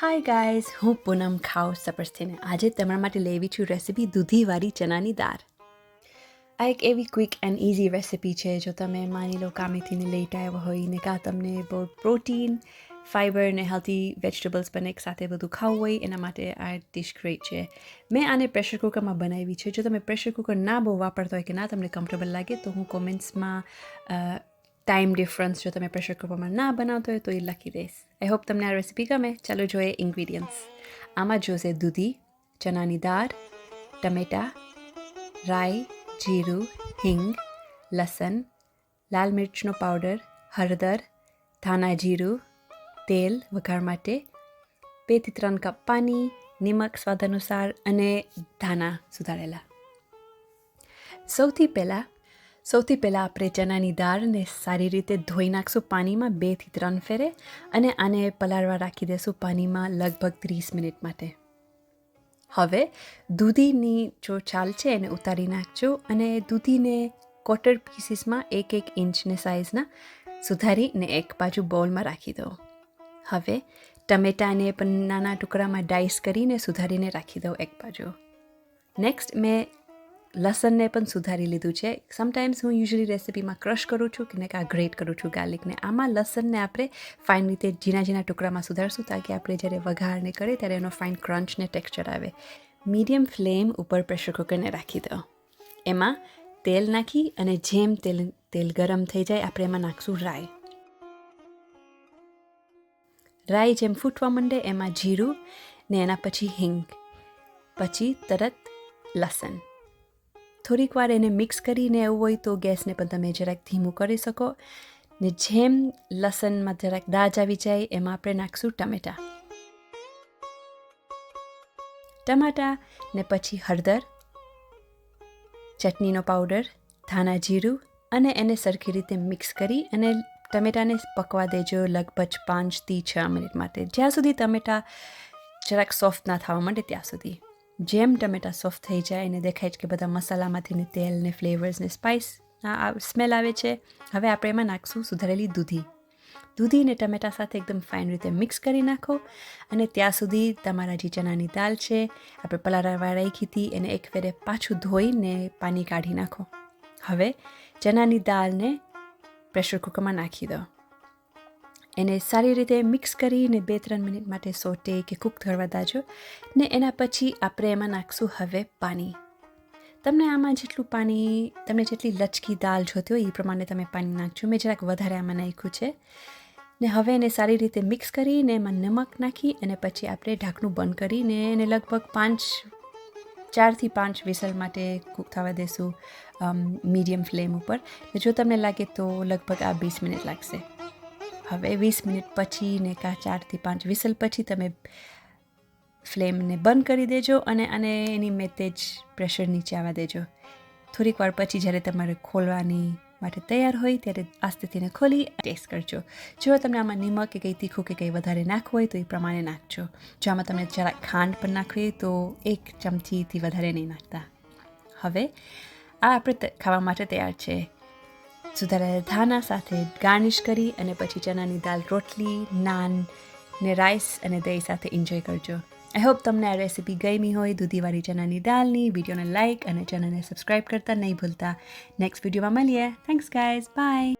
Hi guys હું પૂનમ ખાઉ સપર્સથીને આજે તમારા માટે લેવી છું રેસીપી દૂધીવાળી ચનાની દાળ. આ એક એવી ક્વિક એન્ડ ઇઝી રેસીપી છે જો તમે માની લો કામેથીને લેટ આવ્યા હોય ને કાં તમને બહુ પ્રોટીન ફાઇબર ને હેલ્ધી વેજીટેબલ્સ પણ એક સાથે બધું ખાવું હોય, એના માટે આ ડિશ ગ્રેટ છે. મેં આને પ્રેશર કુકરમાં બનાવી છે. જો તમે પ્રેશર કુકર ના બહુ વાપરતા હોય કે ના તમને કમ્ફર્ટેબલ લાગે, તો હું કોમેન્ટ્સમાં ટાઈમ ડિફરન્સ જો તમે પ્રેશર કુકરમાં ના બનાવતો હોય તો એ લખી દઈશ આઈ હોપ તમને આ રેસીપી ગમે. ચાલો જોઈએ ઇન્ગ્રીડિયન્ટ્સ આમાં જોશે દૂધી ચણાની દાળ, ટમેટાં, રાઈ, જીરું, હિંગ, લસણ, લાલ મિર્ચનો પાવડર હળદર, ધાણા જીરું, તેલ વઘાર માટે બેથી ત્રણ કપ પાણી, નિમક સ્વાદ અનુસાર અને ધાણા સુધારેલા. સૌથી પહેલાં સૌથી પહેલાં આપણે ચણાની દાળને સારી રીતે ધોઈ નાખશું, પાણીમાં બેથી ત્રણ ફેરે અને આને પલાળવા રાખી દેશું પાણીમાં લગભગ ત્રીસ મિનિટ માટે. હવે દૂધીની જો છાલ છે એને ઉતારી નાખજો અને દૂધીને ક્વાર્ટર પીસીસમાં એક એક ઇંચને સાઇઝના સુધારીને એક બાજુ બોલમાં રાખી દો. હવે ટમેટાને પણ નાના ટુકડામાં ડાઈસ કરીને સુધારીને રાખી દઉં એક બાજુ. નેક્સ્ટ મેં લસણને પણ સુધારી લીધું છે. સમટાઈમ્સ હું યુઝલી રેસિપીમાં ક્રશ કરું છું કે કાં ગ્રેટ કરું છું ગાર્લિકને આમાં લસણને આપણે ફાઇન રીતે ઝીણા ઝીણા ટુકડામાં સુધારશું તાકી આપણે જ્યારે વઘારને કરીએ ત્યારે એનો ફાઇન ક્રંચને ટેક્સચર આવે. મીડિયમ ફ્લેમ ઉપર પ્રેશર કુકરને રાખી દો. એમાં તેલ નાખી અને જેમ તેલ તેલ ગરમ થઈ જાય આપણે એમાં નાખશું રાઈ. રાઈ જેમ ફૂટવા માંડે એમાં જીરું ને એના પછી હિંગ. પછી તરત લસણ. થોડીક વાર એને મિક્સ કરીને એવું હોય તો ગેસને પણ તમે જરાક ધીમું કરી શકો. ને જેમ લસણમાં જરાક દાજ આવી જાય, એમાં આપણે નાખશું ટમેટાં. ટમાટા ને પછી હળદર, ચટણીનો પાવડર, ધાણા જીરું અને એને સરખી રીતે મિક્સ કરી અને ટમેટાને પકવા દેજો લગભગ પાંચથી છ મિનિટ માટે. જ્યાં સુધી ટમેટા જરાક સોફ્ટ ના થવા માંડે ત્યાં સુધી. જેમ ટમેટા સોફ્ટ થઈ જાય અને દેખાય છે કે બધા મસાલામાંથી ને તેલ ને ફ્લેવર્સ ને સ્પાઇસ સ્મેલ આવે છે. હવે આપણે એમાં નાખશું સુધારેલી દૂધી. દૂધી ને ટમેટા સાથે એકદમ ફાઇન રીતે મિક્સ કરી નાખો અને ત્યાં સુધી તમારા જે ચણાની દાળ છે, આપણે પલાળવા રાખી હતી, એને એક ફેરે પાછું ધોઈને પાણી કાઢી નાખો. હવે ચણાની દાળને પ્રેશર કુકરમાં નાખી દો. એને સારી રીતે મિક્સ કરીને બે, ત્રણ મિનિટ માટે સોટે કે કૂક થવા દાજો ને એના પછી આપણે એમાં નાખશું હવે પાણી. તમને આમાં જેટલું પાણી, તમને જેટલી લચકી દાલ જોતી હોય એ પ્રમાણે તમે પાણી નાખજો. મેં જરાક વધારે આમાં નાખ્યું છે. ને હવે એને સારી રીતે મિક્સ કરીને એમાં નમક નાખી અને પછી આપણે ઢાંકણું બંધ કરીને એને લગભગ પાંચ, ચારથી પાંચ વિસલ માટે કૂક થવા દેશું મીડિયમ ફ્લેમ ઉપર. જો તમને લાગે તો લગભગ આ વીસ મિનિટ લાગશે. હવે વીસ મિનિટ પછી ને કાં ચારથી પાંચ વિસલ પછી તમે ફ્લેમને બંધ કરી દેજો અને આને એની મેતે જ પ્રેશર નીચે આવવા દેજો. થોડીક વાર પછી જ્યારે તમારે ખોલવાની માટે તૈયાર હોય ત્યારે આસ્તેથીને ખોલી ટેસ્ટ કરજો. જો તમને આમાં નિમક કે કંઈ તીખું કે કંઈ વધારે નાખવું હોય તો એ પ્રમાણે નાખજો. જો આમાં તમને જરા ખાંડ પણ નાખવી હોય તો એક ચમચીથી વધારે નહીં નાખતા. હવે આ આપણે ખાવા માટે તૈયાર છે. સુધારેલા ધાના સાથે ગાર્નિશ કરી અને પછી ચણાની દાલ રોટલી, નાન ને રાઈસ અને દહીં સાથે એન્જોય કરજો. આઈ હોપ તમને આ રેસીપી ગમી હોય. દૂધીવાળી ચણાની દાલની વિડીયોને લાઇક અને ચેનલને સબસ્ક્રાઈબ કરતા નહીં ભૂલતા. નેક્સ્ટ વિડીયોમાં મળીએ. Thanks guys by